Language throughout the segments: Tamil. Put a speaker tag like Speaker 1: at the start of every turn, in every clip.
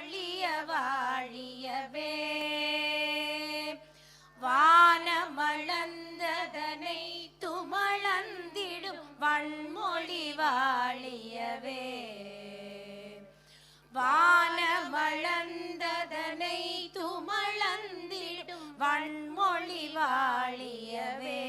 Speaker 1: வாழிய வாழியவே. வானமளந்ததனை துமளந்திடும் வன்மொழி வாழியவே. வானமளந்ததனை துமளந்திடும் வன்மொழி வாழியவே.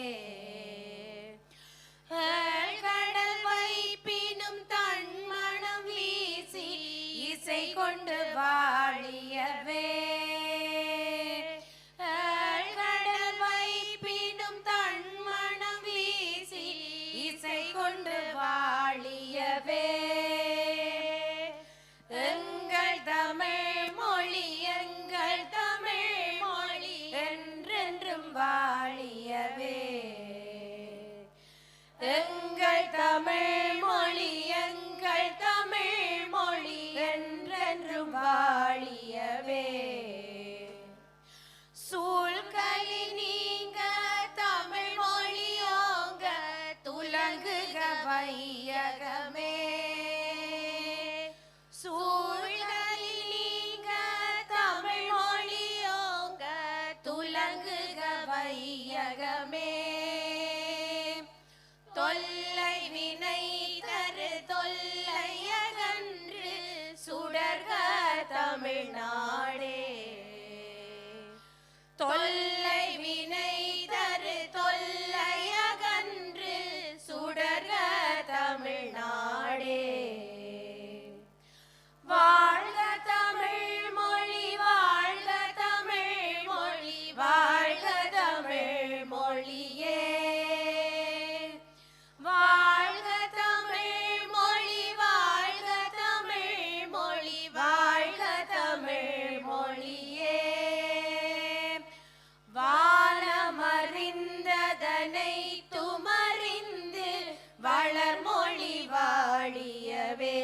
Speaker 1: கொண்டு வாழியவே. வாழியவே. சூழ்கலி நீங்க தமிழ் மொழியோங்க துலங்குக வையகமே. சூழ்களி நீங்க தமிழ் மொழியோங்க துலங்குக வையகமே. வாழியவே